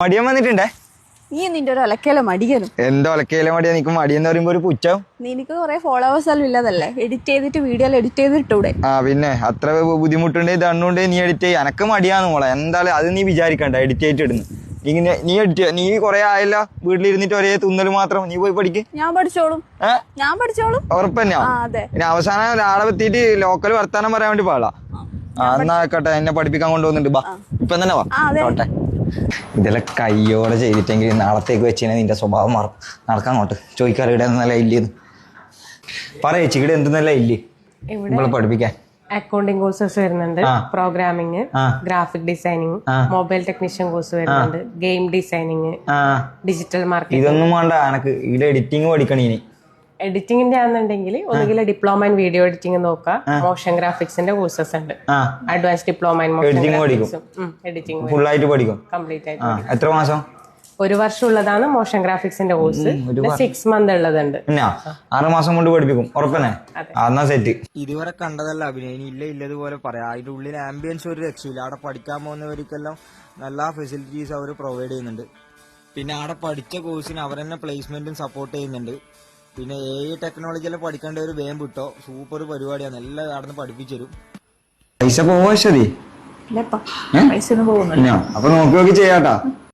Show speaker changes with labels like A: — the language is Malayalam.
A: മടിയൻ വന്നിട്ടുണ്ടേ?
B: നീ നിന്റെ ഒരു ഒലക്കേല മടിയനും.
A: എന്തോ ഒലക്കേല മടിയാ? നിനക്ക് മടിയെന്ന് പറയുമ്പോ ഒരു പുച്ഛം?
B: നിനക്ക് കുറെ ഫോളോവേഴ്സ് എല്ലാം ഇല്ലതല്ലേ? എഡിറ്റ് ചെയ്തിട്ട് വീഡിയോ എഡിറ്റ് ചെയ്തിട്ടൂടെ?
A: ആ പിന്നെ അത്ര ബുദ്ധിമുട്ടുണ്ട് ഇതണ്ണുണ്ട് നീ എഡിറ്റ് ചെയ്യ. എനക്ക് മടിയാന്ന് മോളെ. എന്തായാലും അത് നീ വിചാരിക്കണ്ട എഡിറ്റ് ചെയ്തിട്ട് ഇടുന്നു. ഇങ്ങനെ നീ എഡിറ്റ് നീ കുറെ ആയല്ല വീട്ടിലിരുന്നിട്ട് ഒരേ തുന്നൽ മാത്രം. നീ പോയി പഠിക്ക്.
B: ഞാൻ പഠിച്ചോളും. ഞാൻ പഠിച്ചോളും.
A: ഉറപ്പന്നെയാ പിന്നെ അവസാനം ഒരാളെ എത്തിയിട്ട് ലോക്കൽ വർത്താനം പറയാൻ വേണ്ടി പാടാ. ആ എന്നാ ആയിക്കോട്ടെ എന്നെ പഠിപ്പിക്കാൻ കൊണ്ടുവന്നിട്ട് ബാ ഇപ്പൊ തന്നെ വാ.
B: ആ, അതെ.
A: ആവട്ടെ. ഇതെല്ലാം കയ്യോടെ ചെയ്തിട്ടെങ്കിൽ നാളത്തേക്ക് വെച്ച് കഴിഞ്ഞാൽ നിന്റെ സ്വഭാവം മാറും നടക്കാൻ അങ്ങോട്ട് ചോദിക്കാറ് ഇവിടെ നല്ല ഇല്ലേന്ന് പറ ചേച്ചി ഇവിടെ എന്തെന്നല്ല ഇല്ലേ? നമ്മളെ പഠിപ്പിക്കാൻ.
C: അക്കൗണ്ടിങ് കോഴ്സസ് വരുന്നുണ്ട്
A: programming
C: programming graphic designing mobile technician course വരുന്നുണ്ട് ഗെയിം ഡിസൈനിങ് ഡിജിറ്റൽ മാർക്കറ്റിംഗ്
A: ഇതൊന്നും വേണ്ട എനക്ക് ഇവിടെ എഡിറ്റിംഗ് പഠിക്കണ
C: എഡിറ്റിംഗിന്റെ ആണെന്നുണ്ടെങ്കിൽ ഒന്നുകിൽ ഡിപ്ലോമ ഇൻ വീഡിയോ എഡിറ്റിംഗ് നോക്കുക മോഷൻ ഗ്രാഫിക്സിന്റെ കോഴ്സസ് ഉണ്ട്. Advance diploma in motion
A: editing പഠിക്കും.
C: എഡിറ്റിംഗ്
A: ആയിട്ട് പഠിക്കും.
C: കംപ്ലീറ്റ് ആയിട്ട്
A: എത്ര മാസം?
C: ഒരു വർഷം ഉള്ളതാണ് മോഷൻ ഗ്രാഫിക്സിന്റെ കോഴ്സ് സിക്സ് മന്ത് ഉള്ളതുണ്ട്.
A: ആറ് മാസം കൊണ്ട് പഠിപ്പിക്കും. ഉറപ്പന്നെ?
C: അന്നാ
A: എന്നാ സെറ്റ്
D: ഇതുവരെ കണ്ടതല്ല അഭിനയം ഇല്ല ഇല്ലതുപോലെ പറയാം. അതിന്റെ ഉള്ളിൽ ആംബിയൻസ് ഒരു രക്ഷയില്ല. അവിടെ പഠിക്കാൻ പോകുന്നവർക്കെല്ലാം നല്ല ഫെസിലിറ്റീസ് അവർ പ്രൊവൈഡ് ചെയ്യുന്നുണ്ട്. പിന്നെ അവിടെ പഠിച്ച കോഴ്സിന് അവർ തന്നെ പ്ലേസ്മെന്റും സപ്പോർട്ട് ചെയ്യുന്നുണ്ട്. പിന്നെ എ ഐ ടെക്നോളജിയിൽ പഠിക്കേണ്ട ഒരു വേം വിട്ടോ സൂപ്പർ പരിപാടിയാണ്. എല്ലാം നടന്ന് പഠിപ്പിച്ചരും പഠിപ്പിച്ചു തരും.
A: പൈസ പോവാ ശരി? അപ്പൊ നോക്കി നോക്കി ചെയ്യാട്ടാ.